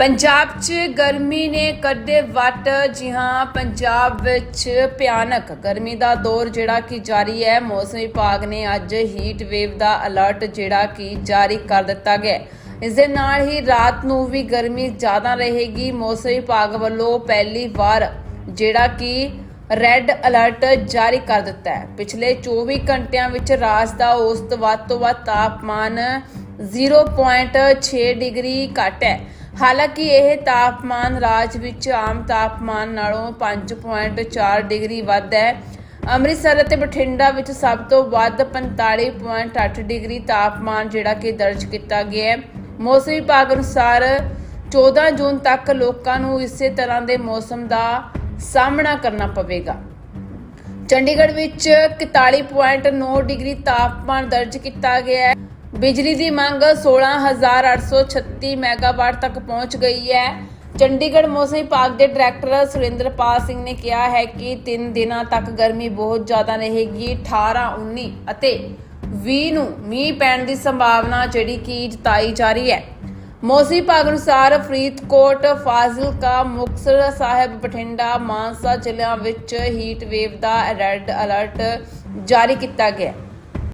ਪੰਜਾਬ 'ਚ ਗਰਮੀ ਨੇ ਕੱਢੇ ਵੱਟ, ਜੀ ਹਾਂ, ਪੰਜਾਬ ਵਿੱਚ ਭਿਆਨਕ। ਗਰਮੀ ਦਾ ਦੌਰ ਜਿਹੜਾ ਕਿ ਜਾਰੀ ਹੈ, ਮੌਸਮ ਵਿਭਾਗ ਨੇ ਅੱਜ ਹੀਟ ਵੇਵ ਦਾ ਅਲਰਟ ਜਿਹੜਾ ਕਿ ਜਾਰੀ ਕਰ ਦਿੱਤਾ ਗਿਆ ਇਸ ਦੇ ਨਾਲ ਹੀ ਰਾਤ ਨੂੰ ਵੀ ਗਰਮੀ ਜ਼ਿਆਦਾ ਰਹੇਗੀ। ਮੌਸਮ ਵਿਭਾਗ ਵੱਲੋਂ ਪਹਿਲੀ ਵਾਰ ਜਿਹੜਾ ਕਿ ਰੈੱਡ ਅਲਰਟ ਜਾਰੀ ਕਰ ਦਿੱਤਾ ਹੈ। ਪਿਛਲੇ 24 ਘੰਟਿਆਂ ਵਿੱਚ ਰਾਜ ਦਾ ਔਸਤ ਵੱਧ ਤੋਂ ਵੱਧ ਤਾਪਮਾਨ 0.6 ਡਿਗਰੀ ਘੱਟ ਹੈ। ਹਾਲਾਂਕਿ ਇਹ ਤਾਪਮਾਨ ਰਾਜ ਵਿੱਚ ਆਮ ਤਾਪਮਾਨ ਨਾਲੋਂ 5.4 ਡਿਗਰੀ ਵੱਧ ਹੈ। ਅੰਮ੍ਰਿਤਸਰ ਅਤੇ ਬਠਿੰਡਾ ਵਿੱਚ ਸਭ ਤੋਂ ਵੱਧ 45.8 ਡਿਗਰੀ ਤਾਪਮਾਨ ਜਿਹੜਾ ਕਿ ਦਰਜ ਕੀਤਾ ਗਿਆ ਹੈ। ਮੌਸਮ ਵਿਭਾਗ ਅਨੁਸਾਰ 14 ਜੂਨ ਤੱਕ ਲੋਕਾਂ ਨੂੰ ਇਸੇ ਤਰ੍ਹਾਂ ਦੇ ਮੌਸਮ ਦਾ ਸਾਹਮਣਾ ਕਰਨਾ ਪਵੇਗਾ। ਚੰਡੀਗੜ੍ਹ ਵਿੱਚ 41.9 ਡਿਗਰੀ ਤਾਪਮਾਨ ਦਰਜ ਕੀਤਾ ਗਿਆ ਹੈ। ਬਿਜਲੀ ਦੀ ਮੰਗ 16836 ਮੈਗਾਵਾਟ ਤੱਕ ਪਹੁੰਚ ਗਈ ਹੈ। ਚੰਡੀਗੜ੍ਹ ਮੌਸਮ ਵਿਭਾਗ ਦੇ ਡਾਇਰੈਕਟਰ ਸੁਰਿੰਦਰਪਾਲ ਸਿੰਘ ਨੇ ਕਿਹਾ ਹੈ ਕਿ 3 ਦਿਨਾਂ ਤੱਕ ਗਰਮੀ ਬਹੁਤ ਜ਼ਿਆਦਾ ਰਹੇਗੀ। 18 19 ਅਤੇ 20 ਨੂੰ ਮੀਂਹ ਪੈਣ ਦੀ ਸੰਭਾਵਨਾ ਜਿਹੜੀ ਕਿ ਜਤਾਈ ਜਾ ਰਹੀ ਹੈ। ਮੌਸਮ ਵਿਭਾਗ ਅਨੁਸਾਰ ਫਰੀਦਕੋਟ, ਫਾਜ਼ਿਲਕਾ, ਮੁਕਤਸਰ ਸਾਹਿਬ, ਬਠਿੰਡਾ, ਮਾਨਸਾ ਜ਼ਿਲ੍ਹਿਆਂ ਵਿੱਚ ਹੀਟ ਵੇਵ ਦਾ ਰੈੱਡ ਅਲਰਟ ਜਾਰੀ ਕੀਤਾ ਗਿਆ। ਹੈ